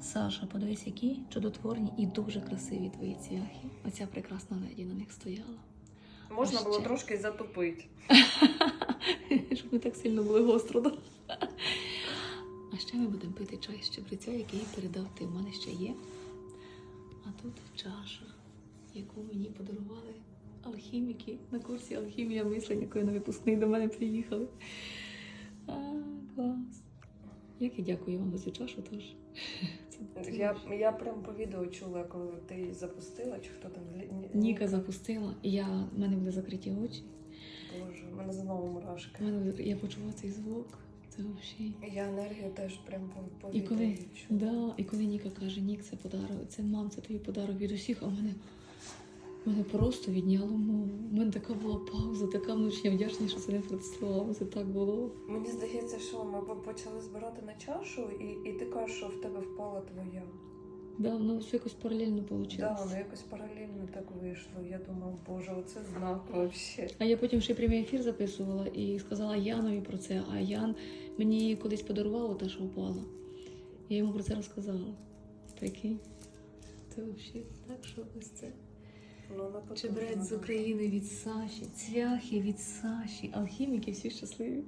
Саша, подивись, які чудотворні і дуже красиві твої цвяхи. Оця прекрасна леді на них стояла. Можна було трошки затопити. Щоб не так сильно було гостро. да? А ще ми будемо пити чай з чебреця, який передав ти. У мене ще є. А тут чаша, яку мені подарували алхіміки на курсі алхімія мислення, коли на випускний до мене приїхали. А, клас. Як і дякую вам за цю чашу теж. Я, я прям по відео чула, коли ти її запустила, чи хто там Ніка запустила, і я, в мене були закриті очі. Боже, в мене знову мурашки. В мене я почула цей звук. Це взагалі. Я енергію теж прям по, по І відео коли, да, і коли Ніка каже, Нік, це подарок, це мам, це тобі подарок від усіх, а в мене, мене просто відняло мову. У мене така була пауза, така внутрішня вдячність, що це не протестувало. Це так було. Мені здається, що ми почали збирати на чашу, і, і ти кажеш, що в тебе впала твоя. Да, воно все якось паралельно вийшло. Да, воно якось паралельно так вийшло. Я думав, боже, оце знак вообще. А я потім ще прямий ефір записувала і сказала Янові про це, а Ян мені колись подарував те, що впало. Я йому про це розказала. Прикинь. Це взагалі так, що ось це. Чебрець з. України від Саші, цвяхи від Саші, алхіміки всі щасливі.